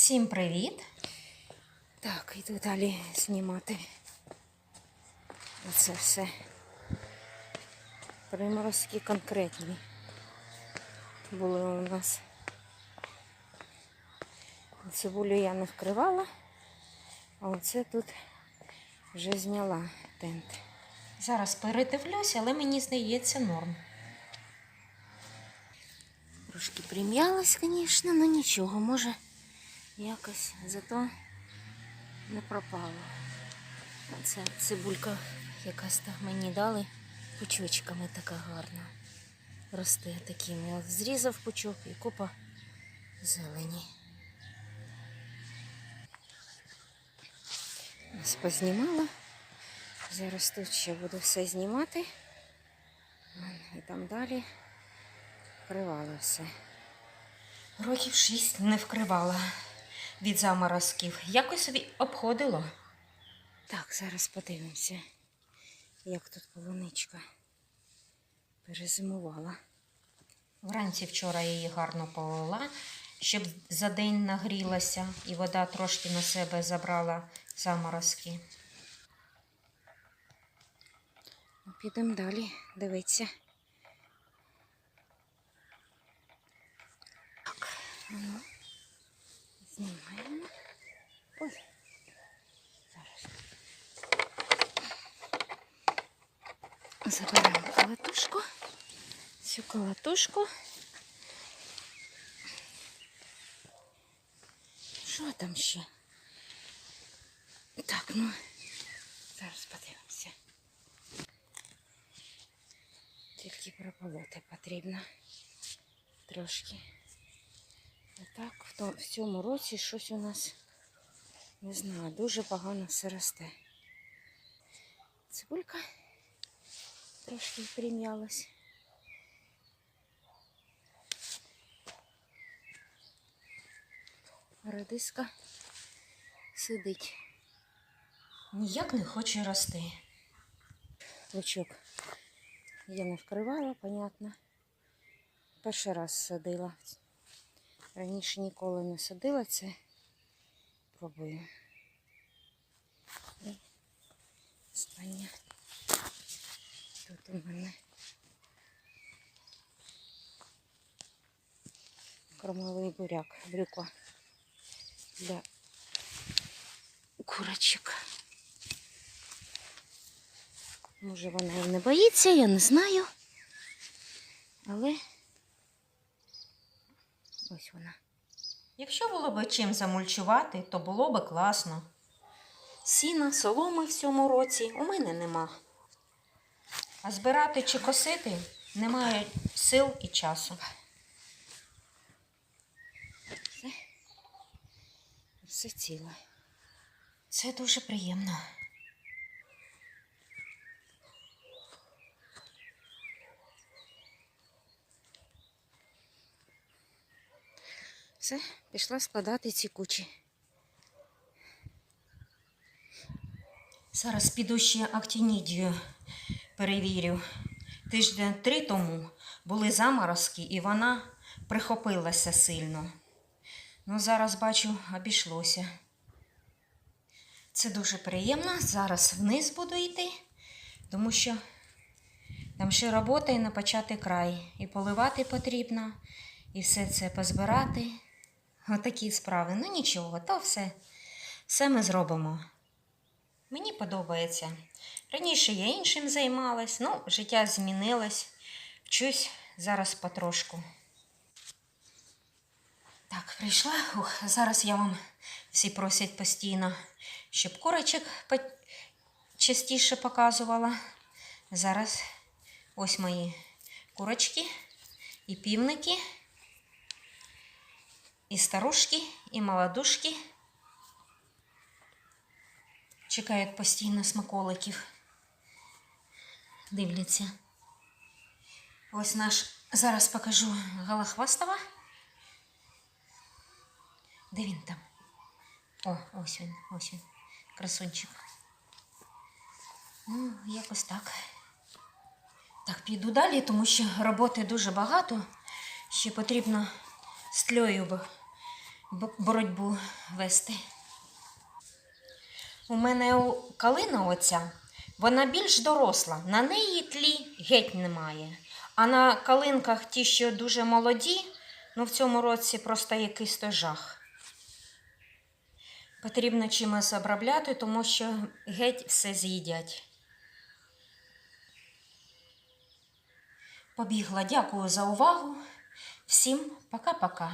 Всім привіт! Так, іду далі знімати. Оце все. Приморозки конкретні були у нас. Цибулю я не вкривала, а оце тут вже зняла тент. Зараз передивлюсь, але мені здається норм. Трошки прим'ялась, звісно, але нічого, може якось зато не пропало. Це цибулька якась там мені дали пучочками така гарна. Росте такими. От зрізав пучок і купа зелені. Ось познімала. Зараз тут ще буду все знімати. І там далі вкривала все. Років шість не вкривала від заморозків. Якось собі обходило. Так, зараз подивимося, як тут полуничка перезимувала. Вранці вчора її гарно полила, щоб за день нагрілася і вода трошки на себе забрала заморозки. Ну, Підемо далі дивитися. Так, ну, знімаємо. Ой, зараз. Забираємо колотушку. Цю колотушку. Що там ще? Так, ну, зараз подивимося. Тільки прополоти потрібно трошки. Отак, в, в цьому році щось у нас, не знаю, дуже погано все росте. Цибулька трошки прим'ялась. Радиска сидить. Ніяк не хоче рости. Лучок я не вкривала, понятно. Перший раз садила. Раніше ніколи не садила це. Пробую. І останнє. Тут у мене кормовий буряк, брюква для курочок. Може вона і не боїться, я не знаю. Але ось вона. Якщо було б чим замульчувати, то було б класно. Сіна, соломи в цьому році у мене нема. А збирати чи косити немає сил і часу. Все ціле. Це дуже приємно. Все, пішла складати ці кучі. Зараз піду ще актінідію перевірю. Тиждень три тому були заморозки, і вона прихопилася сильно. Ну, зараз бачу, обійшлося. Це дуже приємно. Зараз вниз буду йти, тому що там ще робота і напочати край. І поливати потрібно, і все це позбирати. Отакі справи. Ну нічого, то все, все ми зробимо. Мені подобається. Раніше я іншим займалась, ну, життя змінилось. Вчусь зараз потрошку. Так, прийшла. Ух, зараз я вам всі просять постійно, щоб курочок по- частіше показувала. Зараз ось мої курочки і півники, і старушки, і молодушки. Чекають постійно смаколиків. Дивляться. Ось наш зараз покажу Галахвастова. Де він там? О, ось він, ось він. Красунчик. Ну, якось так. Так, піду далі, тому що роботи дуже багато. Ще потрібно з тлею боротьбу вести. У мене калина оця, вона більш доросла, на неї тлі геть немає. А на калинках ті, що дуже молоді, ну в цьому році просто якийсь то жах. Потрібно чимось обробляти, тому що геть все з'їдять. Побігла. Дякую за увагу. Всім пока-пока.